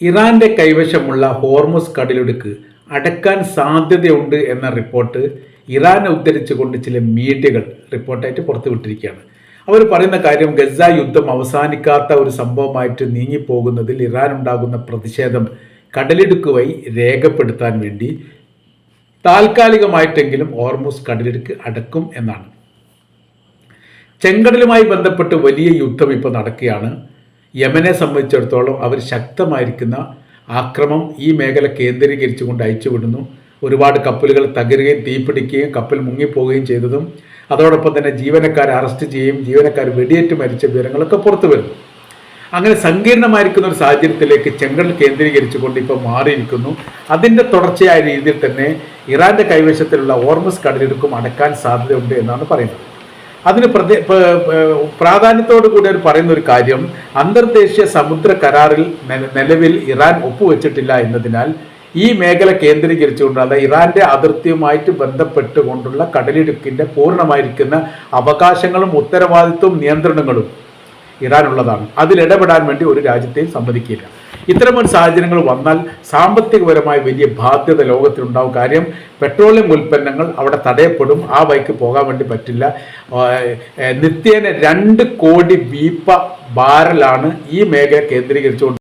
ഇറാന്റെ കൈവശമുള്ള ഹോർമുസ് കടലിടുക്ക് അടക്കാൻ സാധ്യതയുണ്ട് എന്ന റിപ്പോർട്ട് ഇറാനെ ഉദ്ധരിച്ചുകൊണ്ട് ചില മീഡിയകൾ റിപ്പോർട്ടായിട്ട് പുറത്തുവിട്ടിരിക്കുകയാണ്. അവർ പറയുന്ന കാര്യം ഗസ യുദ്ധം അവസാനിക്കാത്ത ഒരു സംഭവമായിട്ട് നീങ്ങിപ്പോകുന്നതിൽ ഇറാൻ ഉണ്ടാകുന്ന പ്രതിഷേധം കടലിടുക്ക് വഴി രേഖപ്പെടുത്താൻ വേണ്ടി താൽക്കാലികമായിട്ടെങ്കിലും ഹോർമുസ് കടലിടുക്ക് അടക്കും എന്നാണ്. ചെങ്കടലുമായി ബന്ധപ്പെട്ട് വലിയ യുദ്ധം ഇപ്പോൾ നടക്കുകയാണ്. യമനെ സംബന്ധിച്ചിടത്തോളം അവർ ശക്തമായിരിക്കുന്ന ആക്രമം ഈ മേഖല കേന്ദ്രീകരിച്ചുകൊണ്ട് അയച്ചുവിടുന്നു ഒരുപാട് കപ്പലുകൾ തകരുകയും തീപിടിക്കുകയും കപ്പൽ മുങ്ങിപ്പോവുകയും ചെയ്തതും അതോടൊപ്പം തന്നെ ജീവനക്കാരെ അറസ്റ്റ് ചെയ്യുകയും ജീവനക്കാർ വെടിയേറ്റ് മരിച്ച വിവരങ്ങളൊക്കെ പുറത്തു വരുന്നു. അങ്ങനെ സങ്കീർണമായിരിക്കുന്ന ഒരു സാഹചര്യത്തിലേക്ക് ചെങ്കടൽ കേന്ദ്രീകരിച്ചുകൊണ്ട് ഇപ്പോൾ മാറിയിരിക്കുന്നു. അതിന്റെ തുടർച്ചയായ രീതിയിൽ തന്നെ ഇറാന്റെ കൈവശത്തിലുള്ള ഓർമസ് കടലിടുക്കും അടക്കാൻ സാധ്യതയുണ്ട് എന്നാണ് പറയുന്നത്. അതിന് പ്രദേ പ- പ- പ്രാധാന്യത്തോടു കൂടി അവർ പറയുന്ന ഒരു കാര്യം അന്തർദേശീയ സമുദ്ര കരാറിൽ നിലവിൽ ഇറാൻ ഒപ്പുവെച്ചിട്ടില്ല എന്നതിനാൽ ഈ മേഖല കേന്ദ്രീകരിച്ചുകൊണ്ട് അതായത് ഇറാന്റെ അതിർത്തിയുമായിട്ട് ബന്ധപ്പെട്ടുകൊണ്ടുള്ള കടലിടുക്കിന്റെ പൂർണമായിരിക്കുന്ന അവകാശങ്ങളും ഉത്തരവാദിത്വവും നിയന്ത്രണങ്ങളും ഇറാനുള്ളതാണ്. അതിലിടപെടാൻ വേണ്ടി ഒരു രാജ്യത്തെയും സമ്മതിക്കില്ല. ഇത്തരമൊരു സാഹചര്യങ്ങൾ വന്നാൽ സാമ്പത്തികപരമായ വലിയ ബാധ്യത ലോകത്തിലുണ്ടാവും. കാര്യം പെട്രോളിയം ഉൽപ്പന്നങ്ങൾ അവിടെ തടയപ്പെടും. ആ വഴിക്ക് പോകാൻ വേണ്ടി പറ്റില്ല. നിത്യേന രണ്ട് കോടി വീപ്പ ബാരലാണ് ഈ മേഖല കേന്ദ്രീകരിച്ചുകൊണ്ട്